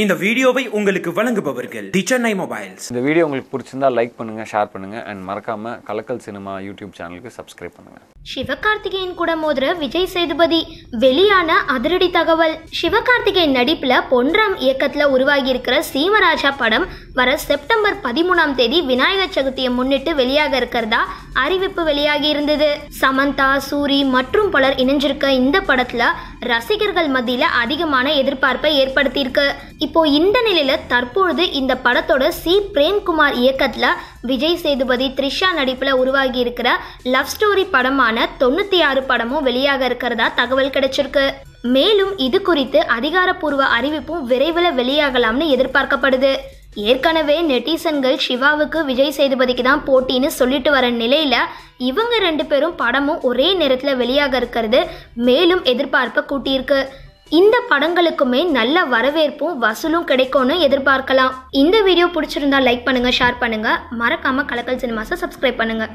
இந்த வீடியோவை உங்களுக்கு வழங்குபவர்கள் தி சென்னை மொபைல்ஸ். இந்த வீடியோ உங்களுக்கு பிடிச்சிருந்தா லைக் பண்ணுங்க ஷேர் பண்ணுங்க அண்ட் மறக்காம கலக்கல் சினிமா யூடியூப் சேனலுக்கு சப்ஸ்கிரைப் பண்ணுங்க. சிவகார்த்திகேயன் கூட மோதுற விஜய் சேதுபதி வெளியான அதிரடி தகவல். சிவகார்த்திகேயன் நடிப்புல பொன்ராம் இயக்கத்துல உருவாகி இருக்கிற சீமராஜா படம் வர செப்டம்பர் பதிமூணாம் தேதி விநாயகர் சதுர்த்தியை முன்னிட்டு வெளியாக இருக்கிறதா அறிவிப்பு வெளியாகி இருந்தது. சமந்தா சூரி மற்றும் பலர் இணைஞ்சிருக்க இந்த படத்துல ரசிகர்கள் மத்தியில அதிகமான எதிர்பார்ப்பை ஏற்படுத்தியிருக்கு. இப்போ இந்த நிலையில தற்பொழுது இந்த படத்தோட சி. பிரேம்குமார் இயக்கத்துல விஜய் சேதுபதி த்ரிஷா நடிப்பில் உருவாகி இருக்கிற லவ் ஸ்டோரி படமான தொண்ணூற்றி ஆறு படமும் வெளியாக இருக்கிறதா தகவல் கிடைச்சிருக்கு. மேலும் இது குறித்து அதிகாரப்பூர்வ அறிவிப்பும் விரைவில் வெளியாகலாம்னு எதிர்பார்க்கப்படுது. ஏற்கனவே நெட்டிசன்கள் சிவாவுக்கு விஜய் சேதுபதிக்கு தான் போட்டின்னு சொல்லிட்டு வர நிலையில இவங்க ரெண்டு பேரும் படமும் ஒரே நேரத்தில் வெளியாக இருக்கிறது மேலும் எதிர்பார்ப்பை கூட்டியிருக்கு. இந்த படங்களுக்குமே நல்ல வரவேற்பும் வசூலும் கிடைக்கும்னு எதிர்பார்க்கலாம். இந்த வீடியோ பிடிச்சிருந்தா லைக் பண்ணுங்க ஷேர் பண்ணுங்க. மறக்காம கலக்கல் சினிமாஸை சப்ஸ்கிரைப் பண்ணுங்க.